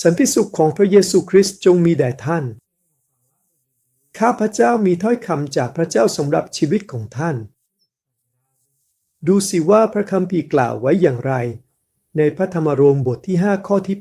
สันติสุขของพระเยซูคริสต์จงมีแด่ท่าน ข้าพระเจ้ามีถ้อยคำจากพระเจ้าสำหรับชีวิตของท่าน ดูสิว่าพระคัมภีร์กล่าวไว้อย่างไร ในพระธรรมโรมบทที่ 5 ข้อที่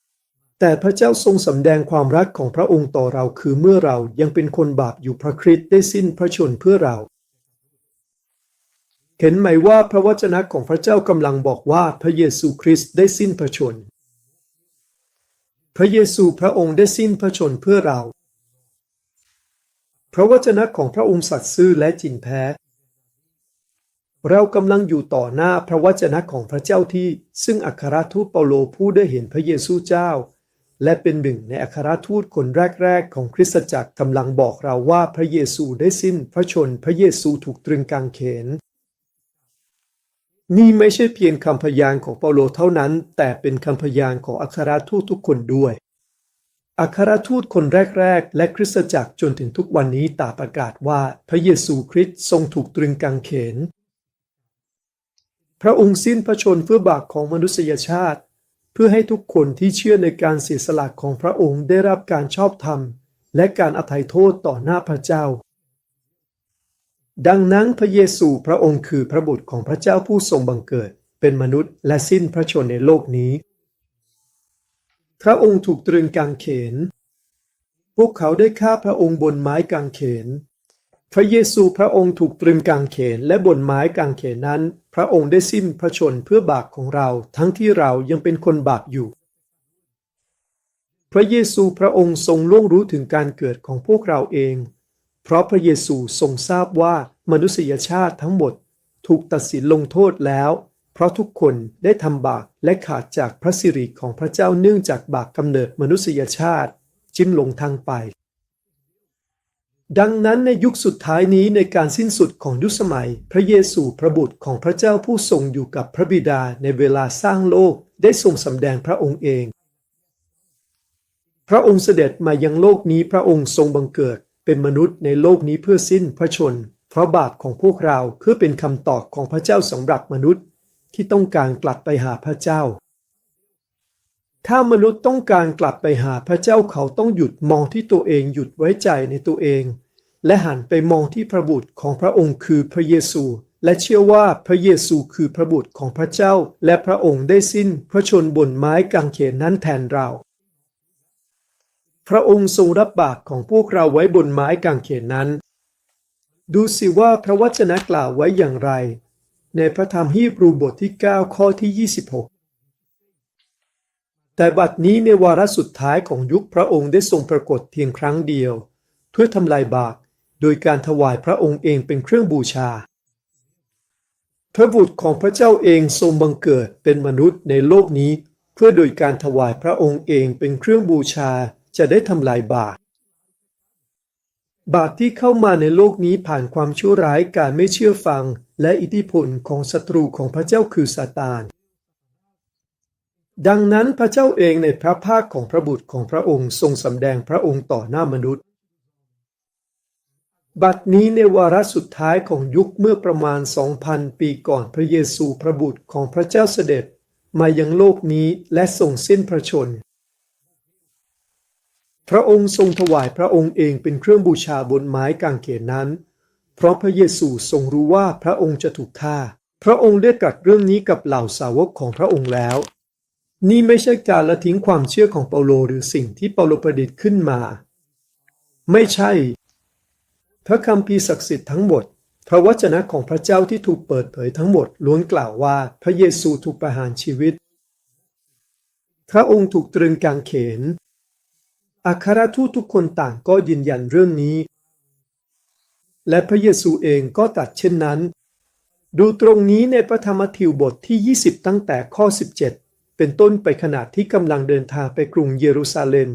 8 แต่พระเจ้าทรงสำแดงความรักของพระองค์ต่อเราคือเมื่อเรายังเป็นคนบาปอยู่พระคริสต์ได้สิ้นพระชนเพื่อเราเห็นไหมว่าพระวจนะของพระเจ้ากำลังบอกว่าพระเยซูคริสต์ได้สิ้นพระชน พระเยซูพระองค์ได้สิ้นพระชนเพื่อเรา พระวจนะของพระองค์สัตย์ซื่อและจริงแท้ เรากำลังอยู่ต่อหน้าพระวจนะของพระเจ้าที่ซึ่งอัครทูตเปาโลผู้ได้เห็นพระเยซูเจ้า และเป็นหนึ่งในอัครทูตคนแรกๆ ของคริสตจักรกำลังบอกเราว่าพระเยซูได้สิ้นพระชนพระเยซูถูกตรึงกางเขน นี่ไม่ใช่เพียงคำพยานของเปาโลเท่านั้น แต่เป็นคำพยานของอัครทูตทุกคนด้วย อัครทูตคนแรก ๆ และคริสตจักรจนถึงทุกวันนี้ต่างประกาศว่าพระเยซูคริสต์ทรงถูกตรึงกางเขน พระองค์สิ้นพระชนเพื่อบาปของมนุษยชาติ เพื่อให้ทุกคนที่เชื่อในการเสียสละของพระองค์ได้รับการชอบธรรม และการอภัยโทษต่อหน้าพระเจ้า ดังนั้นพระเยซูพระองค์คือพระบุตรของพระเจ้าผู้ทรงบังเกิด เป็นมนุษย์และสิ้นพระชนในโลกนี้ พระองค์ถูกตรึงกางเขน พวกเขาได้ฆ่าพระองค์บนไม้กางเขน พระเยซูพระองค์ถูกตรึงกางเขนและบนไม้กางเขนนั้น พระองค์ได้สิ้นพระชนเพื่อบาปของเราทั้งที่เรายังเป็นคนบาปอยู่ พระเยซูพระองค์ทรงล่วงรู้ถึงการเกิดของพวกเราเอง เพราะพระเยซูทรงทราบว่ามนุษยชาติทั้งหมด ถูกตัดสินลงโทษแล้ว เพราะทุกคนได้ทำบาปและขาดจากพระสิริของพระเจ้าเนื่องจากบาปกำเนิดมนุษยชาติ จิ้มลงทางไป ดังนั้นในยุคสุดท้ายนี้ในการสิ้นสุดของยุคสมัย พระเยซูพระบุตรของพระเจ้าผู้ทรงอยู่กับพระบิดาในเวลาสร้างโลกได้ทรงสำแดงพระองค์เองพระองค์เสด็จมายังโลกนี้พระองค์ทรงบังเกิด เป็นมนุษย์ในโลกนี้เพื่อสิ้นพระชน เพราะบาปของพวกเราคือเป็นคำตอบของพระเจ้าสำหรับมนุษย์ที่ต้องการกลับไปหาพระเจ้า ถ้ามนุษย์ต้องการกลับไปหาพระเจ้าเขาต้องหยุดมองที่ตัวเองหยุดไว้ใจในตัวเอง และหันไปมองที่พระบุตรของพระองค์คือพระเยซู และเชื่อว่าพระเยซูคือพระบุตรของพระเจ้า และพระองค์ได้สิ้นพระชนบนไม้กางเขนนั้นแทนเรา พระองค์ทรงรับบาปของพวกเราไว้บนไม้กางเขนนั้น ดูสิว่าพระวจนะกล่าวไว้อย่างไร ในพระธรรมฮีบรูบทที่ 9 ข้อที่ 26 แต่บัดนี้ในวาระสุดท้ายของยุคพระองค์ได้ทรงปรากฏเพียงครั้งเดียว เพื่อทำลายบาปโดยการถวายพระองค์เองเป็นเครื่องบูชา พระบุตรของพระเจ้าเองทรงบังเกิดเป็นมนุษย์ในโลกนี้ เพื่อโดยการถวายพระองค์เองเป็นเครื่องบูชา จะได้ทำลายบาปบาปที่เข้ามาในโลกนี้ผ่านความชั่วร้ายการไม่เชื่อฟัง และอิทธิพลของศัตรูของพระเจ้าคือซาตาน ดังนั้นพระเจ้าเองในพระภาคของพระบุตรของพระองค์ทรงสำแดงพระองค์ต่อหน้ามนุษย์ บัดนี้ในวาระสุดท้ายของยุคเมื่อประมาณ 2,000 ปีก่อนพระเยซูพระบุตรของพระเจ้าเสด็จมายังโลกนี้และทรงสิ้นพระชน พระองค์ทรงถวายพระองค์เองเป็นเครื่องบูชาบนไม้กางเขนนั้น เพราะพระเยซูทรงรู้ว่าพระองค์จะถูกฆ่า พระองค์ได้ตรัสเรื่องนี้กับเหล่าสาวกของพระองค์แล้ว นี่ไม่ใช่การละทิ้งความเชื่อของเปาโลหรือสิ่งที่เปาโลประดิษฐ์ขึ้นมา ไม่ใช่ พระคัมภีร์ศักดิ์สิทธิ์ทั้งหมด พระวจนะของพระเจ้าที่ถูกเปิดเผยทั้งหมดล้วนกล่าวว่าพระเยซูถูกประหารชีวิต พระองค์ถูกตรึงกางเขน อัครทูตทุกคนต่างก็ยืนยันเรื่องนี้ และพระเยซูเองก็ตรัสเช่นนั้น ดูตรงนี้ในพระธรรมทธิวบทที่ 20 ตั้งแต่ข้อ 17 เป็นต้นไปขณะที่กำลังเดินทางไปกรุงเยรูซาเล็ม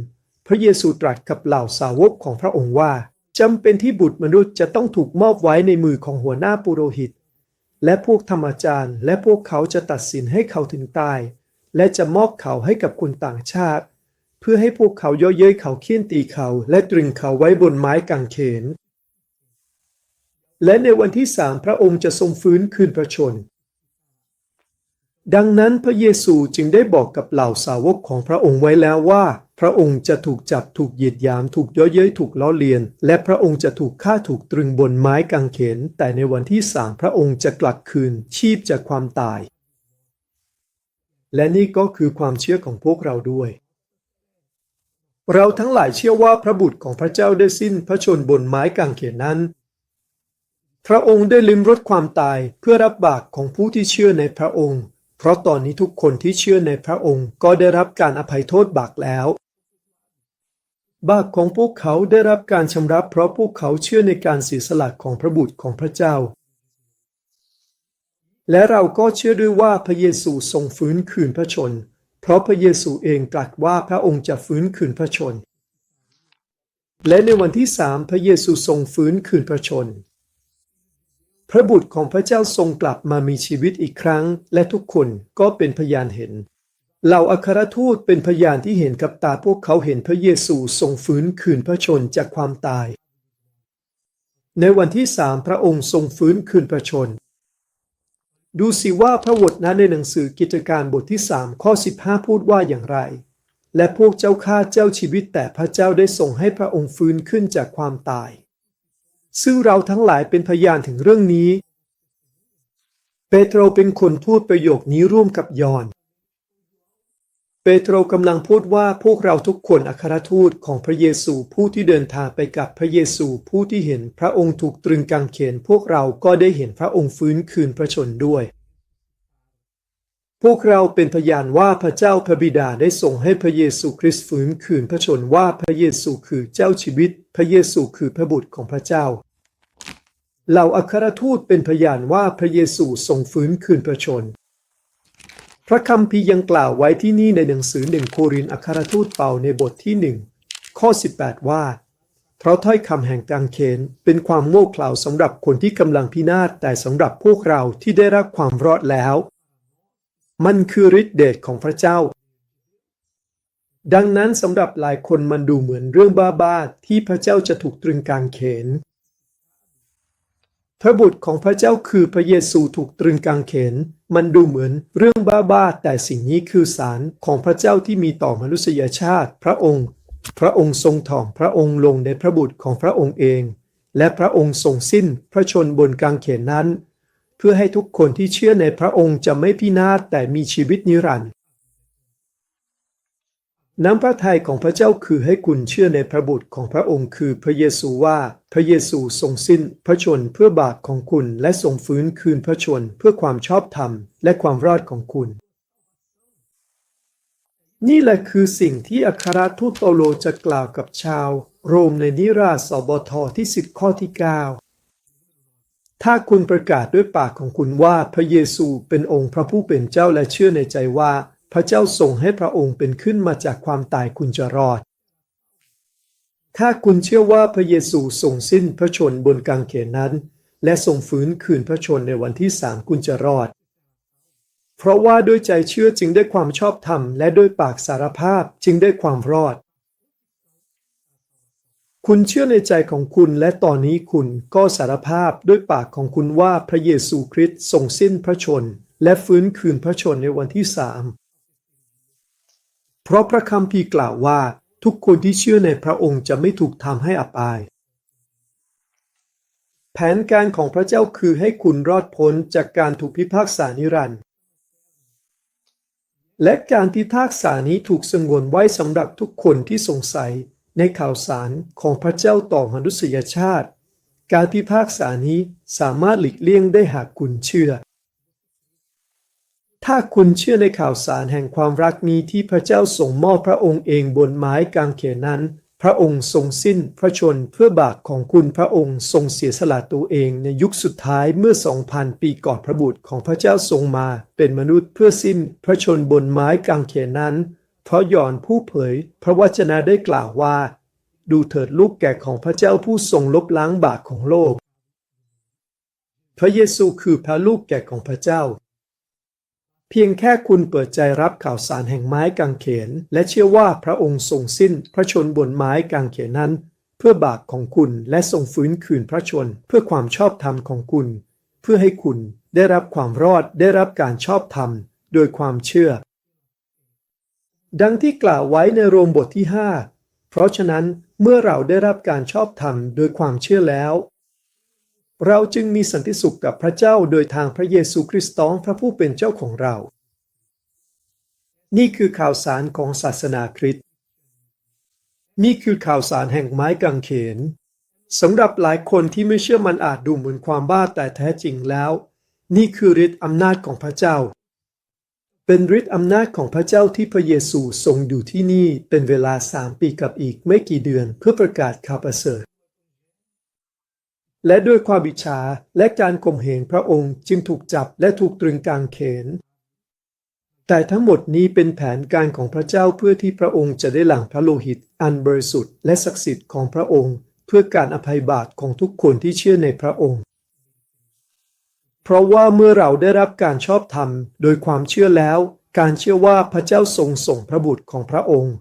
พระเยซูตรัสกับเหล่าสาวกของพระองค์ว่าจำเป็นที่บุตรมนุษย์จะต้องถูกมอบไว้ในมือของหัวหน้าปุโรหิต และพวกธรรมจารย์ และพวกเขาจะตัดสินให้เขาถึงตาย และจะมอบเขาให้กับคนต่างชาติ เพื่อให้พวกเขาย่อเย้ยเขาเคี่ยนตีเขา และตรึงเขาไว้บนไม้กางเขน และในวันที่สามพระองค์จะทรงฟื้นคืนพระชน ดังนั้นพระเยซูจึงได้บอกกับเหล่าสาวกของพระองค์ไว้แล้วว่า พระองค์จะถูกจับถูกเหยียดยาม ถูกย่อเย้ยถูกล้อเลียน และพระองค์จะถูกฆ่าถูกตรึงบนไม้กางเขน แต่ในวันที่สามพระองค์จะกลับคืนชีพจากความตาย และนี่ก็คือความเชื่อของพวกเราด้วย เราทั้งหลายเชื่อว่าพระบุตรของพระเจ้าได้สิ้นพระชนบนไม้กางเขนนั้น พระองค์ได้ลิ้มรสความตายเพื่อรับบาปของผู้ที่เชื่อในพระองค์ เพราะตอนนี้ทุกคนที่เชื่อในพระองค์ก็ได้รับการอภัยโทษบาปแล้ว บาปของพวกเขาได้รับการชำระเพราะพวกเขาเชื่อในการเสียสละของพระบุตรของพระเจ้า และเราก็เชื่อด้วยว่าพระเยซูทรงฟื้นคืนพระชน เพราะพระเยซูเองตรัสว่าพระองค์จะฟื้นคืนพระชน และในวันที่สามพระเยซูทรงฟื้นคืนพระชน พระบุตรของพระเจ้าทรงกลับมามีชีวิตอีกครั้ง และทุกคนก็เป็นพยานเห็นเหล่าอัครทูตเป็นพยานที่เห็นกับตาพวกเขาเห็นพระเยซูทรงฟื้นคืนพระชนจากความตาย ในวันที่สามพระองค์ทรงฟื้นคืนพระชน ดูสิว่าพระวจนะในหนังสือกิจการบทที่สามข้อ 15 พูดว่าอย่างไร และพวกเจ้าข้าเจ้าชีวิตแต่พระเจ้าได้ส่งให้พระองค์ฟื้นขึ้นจากความตาย ซึ่งเราทั้งหลายเป็นพยานถึงเรื่องนี้ เปโตรเป็นคนพูดประโยคนี้ร่วมกับยอน เปโตรกำลังพูดว่าพวกเราทุกคนอัครทูตของพระเยซูผู้ที่เดินทางไปกับพระเยซูผู้ที่เห็นพระองค์ถูกตรึงกางเขนพวกเราก็ได้เห็นพระองค์ฟื้นคืนพระชนด้วย พวกเราเป็นพยานว่าพระเจ้าพระบิดาได้ส่งให้พระเยซูคริสต์ฟื้นคืนพระชนว่าพระเยซูคือเจ้าชีวิต พระเยซูคือพระบุตรของพระเจ้าเหล่าอัครทูตเป็นพยานว่าพระเยซูทรงฟื้นคืนพระชน พระคัมภีร์ยังกล่าวไว้ที่นี่ในหนังสือหนึ่งโครินธ์อัครทูตเปาในบทที่หนึ่งข้อ 18 ว่า เพราะถ้อยคำแห่งกางเขนเป็นความโง่เขลาสำหรับคนที่กำลังพินาศแต่สำหรับพวกเราที่ได้รับความรอดแล้ว มันคือฤทธิเดชของพระเจ้า ดังนั้นสำหรับหลายคนมันดูเหมือนเรื่องบ้าๆที่พระเจ้าจะถูกตรึงกางเขนพระบุตรของพระเจ้าคือพระเยซูถูกตรึงกางเขน มันดูเหมือนเรื่องบ้าๆ แต่สิ่งนี้คือสารของพระเจ้าที่มีต่อมนุษยชาติ พระองค์ พระองค์ทรงถ่อมพระองค์ลงในพระบุตรของพระองค์เอง และพระองค์ทรงสิ้นพระชนบนกางเขนนั้น เพื่อให้ทุกคนที่เชื่อในพระองค์จะไม่พินาศแต่มีชีวิตนิรันดร์ น้ำพระทัยของพระเจ้าคือให้คุณเชื่อในพระบุตรของพระองค์คือพระเยซูว่าพระเยซูทรงสิ้นพระชนเพื่อบาปของคุณและทรงฟื้นคืนพระชนเพื่อความชอบธรรมและความรอดของคุณ นี่แหละคือสิ่งที่อัครทูตเปาโลจะกล่าวกับชาว โรมในนิราสบทที่สิบข้อที่ 9 ถ้าคุณประกาศด้วยปากของคุณว่าพระเยซูเป็นองค์พระผู้เป็นเจ้าและเชื่อในใจว่า พระเจ้าทรงให้พระองค์เป็นขึ้นมาจากความตายคุณจะรอด ถ้าคุณเชื่อว่าพระเยซูทรงสิ้นพระชนบนกางเขนนั้น และทรงฟื้นคืนพระชนในวันที่สามคุณจะรอด เพราะว่าด้วยใจเชื่อจึงได้ความชอบธรรม และด้วยปากสารภาพจึงได้ความรอด คุณเชื่อในใจของคุณและตอนนี้คุณก็สารภาพด้วยปากของคุณว่าพระเยซูคริสต์ทรงสิ้นพระชนและฟื้นคืนพระชนในวันที่สาม เพราะพระคัมภีร์กล่าวว่าทุกคนที่เชื่อในพระองค์จะไม่ถูกทำให้อับอาย แผนการของพระเจ้าคือให้คุณรอดพ้นจากการถูกพิพากษานิรันดร์และการพิพากษานี้ถูกสงวนไว้สำหรับทุกคนที่สงสัยในข่าวสารของพระเจ้าต่อมนุษยชาติ การพิพากษานี้สามารถหลีกเลี่ยงได้หากคุณเชื่อ ถ้าคุณเชื่อในข่าวสารแห่งความรักนี้ที่พระเจ้าส่งมอบพระองค์เองบนไม้กางเขนนั้น พระองค์ทรงสิ้นพระชนเพื่อบาปของคุณพระองค์ทรงเสียสละตัวเองในยุคสุดท้ายเมื่อ 2,000 ปีก่อนพระบุตรของพระเจ้าทรงมาเป็นมนุษย์เพื่อสิ้นพระชนบนไม้กางเขนนั้น เพราะยอนผู้เผย พระวจนะได้กล่าวว่า ดูเถิดลูกแก่ของพระเจ้าผู้ทรงลบล้างบาปของโลก พระเยซูคือพระลูกแก่ของพระเจ้า เพียงแค่คุณเปิดใจรับข่าวสารแห่งไม้กางเขน และเชื่อว่าพระองค์ทรงสิ้นพระชนบนไม้กางเขนนั้น เพื่อบาปของคุณและทรงฟื้นคืนพระชน เพื่อความชอบธรรมของคุณ เพื่อให้คุณได้รับความรอดได้รับการชอบธรรม โดยความเชื่อ ดังที่กล่าวไว้ในโรมบทที่ 5 เพราะฉะนั้นเมื่อเราได้รับการชอบธรรมโดยความเชื่อแล้ว เราจึงมีสันติสุขกับพระเจ้าโดยทางพระเยซูคริสต์องพระผู้เป็นเจ้าของเรา นี่คือข่าวสารของศาสนาคริสต์นี่คือข่าวสารแห่งไม้กางเขนสำหรับหลายคนที่ไม่เชื่อมันอาจดูเหมือนความบ้าแต่แท้จริงแล้ว นี่คือฤทธิ์อำนาจของพระเจ้า เป็นฤทธิ์อำนาจของพระเจ้าที่พระเยซูทรงอยู่ที่นี่เป็นเวลาสามปีกับอีกไม่กี่เดือนเพื่อประกาศข่าวประเสริฐ และด้วยความบิชาและการข่มเหงพระองค์จึงถูกจับและถูกตรึงกางเขน แต่ทั้งหมดนี้เป็นแผนการของพระเจ้าเพื่อที่พระองค์จะได้หลั่งพระโลหิตอันบริสุทธิ์และศักดิ์สิทธิ์ของพระองค์ เพื่อการอภัยบาปของทุกคนที่เชื่อในพระองค์ เพราะว่าเมื่อเราได้รับการชอบธรรมโดยความเชื่อแล้ว การเชื่อว่าพระเจ้าทรงส่งพระบุตรของพระองค์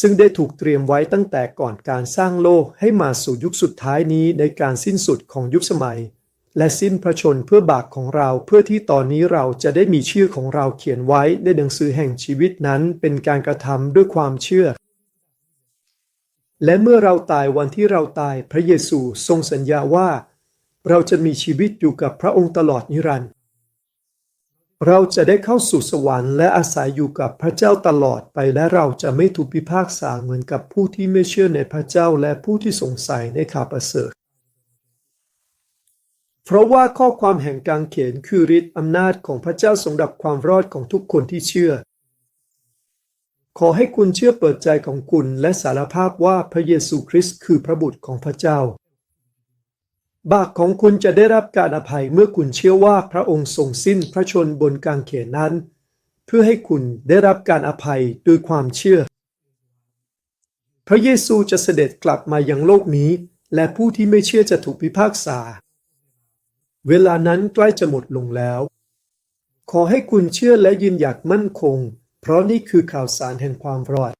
ซึ่งได้ถูกเตรียมไว้ตั้งแต่ก่อนการสร้างโลกให้มาสู่ยุคสุดท้ายนี้ในการสิ้นสุดของยุคสมัย และสิ้นพระชนเพื่อบาปของเราเพื่อที่ตอนนี้เราจะได้มีชื่อของเราเขียนไว้ในหนังสือแห่งชีวิตนั้นเป็นการกระทำด้วยความเชื่อ และเมื่อเราตายวันที่เราตายพระเยซูทรงสัญญาว่า เราจะมีชีวิตอยู่กับพระองค์ตลอดนิรันดร์ เราจะได้เข้าสู่สวรรค์และอาศัยอยู่กับพระเจ้าตลอดไปและเราจะไม่ถูกพิพากษาเหมือนกับผู้ที่ไม่เชื่อในพระเจ้าและผู้ที่สงสัยในข่าวประเสริฐ เพราะว่าข้อความแห่งกางเขนคือฤทธิ์อำนาจของพระเจ้าสำหรับความรอดของทุกคนที่เชื่อ ขอให้คุณเชื่อเปิดใจของคุณและสารภาพว่าพระเยซูคริสต์คือพระบุตรของพระเจ้า บาปของคุณจะได้รับการอภัยเมื่อคุณเชื่อว่าพระองค์ทรงสิ้นพระชนบนกางเขนนั้น เพื่อให้คุณได้รับการอภัยโดยความเชื่อ พระเยซูจะเสด็จกลับมายังโลกนี้ และผู้ที่ไม่เชื่อจะถูกพิพากษา เวลานั้นใกล้จะหมดลงแล้ว ขอให้คุณเชื่อและยืนหยัดมั่นคง เพราะนี่คือข่าวสารแห่งความรอด